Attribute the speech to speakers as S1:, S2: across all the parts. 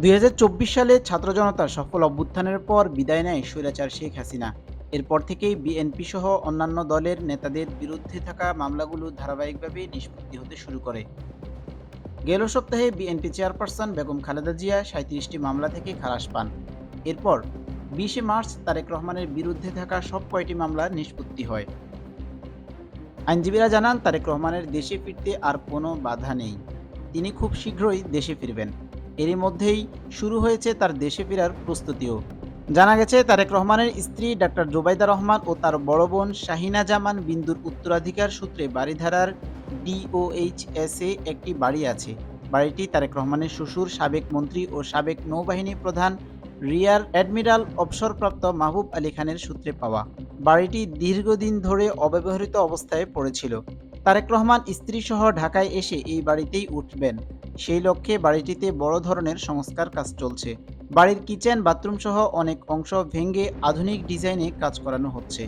S1: দুই হাজার চব্বিশ সালে ছাত্র জনতার সফল অভ্যুত্থানের পর বিদায় নেয় স্বৈরাচার শেখ হাসিনা। এরপর থেকেই বিএনপি সহ অন্যান্য দলের নেতাদের বিরুদ্ধে থাকা মামলাগুলো ধারাবাহিকভাবে নিষ্পত্তি হতে শুরু করে। গেল সপ্তাহে বিএনপি চেয়ারপারসন বেগম খালেদা জিয়া সাঁত্রিশটি মামলা থেকে খালাস পান। এরপর বিশে মার্চ তারেক রহমানের বিরুদ্ধে থাকা সব কয়টি মামলা নিষ্পত্তি হয়। আইনজীবীরা জানান, তারেক রহমানের দেশে ফিরতে আর কোনো বাধা নেই। তিনি খুব শীঘ্রই দেশে ফিরবেন। এরই মধ্যেই শুরু হয়েছে তার দেশে ফেরার প্রস্তুতিও। জানা গেছে, তারেক রহমানের স্ত্রী ডাক্তার জোবাইদা রহমান ও তার বড় বোন শাহিনা জামান বিন্দুর উত্তরাধিকার সূত্রে বাড়িধারার ডিওএইচএস এ একটি বাড়ি আছে। বাড়িটি তারেক রহমানের শ্বশুর, সাবেক মন্ত্রী ও সাবেক নৌবাহিনী প্রধান রিয়ার অ্যাডমিরাল অবসরপ্রাপ্ত মাহবুব আলী খানের সূত্রে পাওয়া। বাড়িটি দীর্ঘদিন ধরে অব্যবহৃত অবস্থায় পড়েছিল। তারেক রহমান স্ত্রীসহ ঢাকায় এসে এই বাড়িতেই উঠবেন। সেই লক্ষ্যে বাড়িটিতে বড় ধরনের সংস্কার কাজ চলছে। বাড়ির কিচেন, বাথরুম সহ অনেক অংশ ভেঙে আধুনিক ডিজাইনে কাজ করানো হচ্ছে।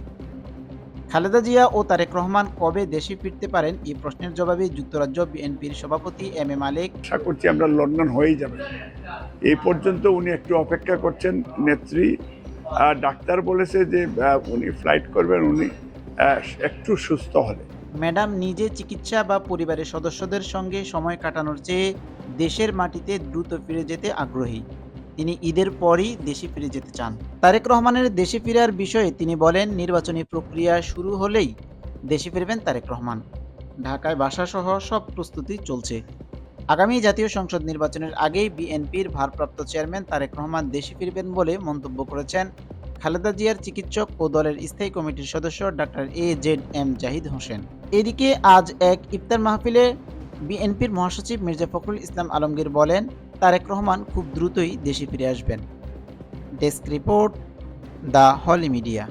S1: খালেদা জিয়া ও তারেক রহমান কবে দেশে ফিরতে পারেন এই প্রশ্নের জবাবে যুক্তরাজ্য বিএনপির সভাপতি এম এ মালেক।
S2: আশা করছি আমরা লন্ডন হয়েই যাবে। এই পর্যন্ত উনি একটু অপেক্ষা করছেন নেত্রী। ডাক্তার বলেছে যে উনি ফ্লাইট করবেন, উনি একটু সুস্থ হলে
S1: ম্যাডাম নিজে চিকিৎসা বা পরিবারের সদস্যদের সঙ্গে সময় কাটানোর চেয়ে দেশের মাটিতে দ্রুত ফিরে যেতে আগ্রহী। তিনি ঈদের পরই দেশে ফিরে যেতে চান। তারেক রহমানের দেশে ফেরার বিষয়ে তিনি বলেন, নির্বাচনী প্রক্রিয়া শুরু হলেই দেশে ফিরবেন তারেক রহমান। ঢাকায় বাসাসহ সব প্রস্তুতি চলছে। আগামী জাতীয় সংসদ নির্বাচনের আগেই বিএনপির ভারপ্রাপ্ত চেয়ারম্যান তারেক রহমান দেশে ফিরবেন বলে মন্তব্য করেছেন খালেদা জিয়ার চিকিৎসক ও দলের স্থায়ী কমিটির সদস্য doctor A Z M Zahid Hossain. এদিকে আজ এক ইফতার মাহফিলে বিএনপির মহাসচিব মির্জা ফখরুল ইসলাম আলমগীর বলেন, তারেক রহমান খুব দ্রুতই দেশে ফিরে আসবেন। Desk report the holy media.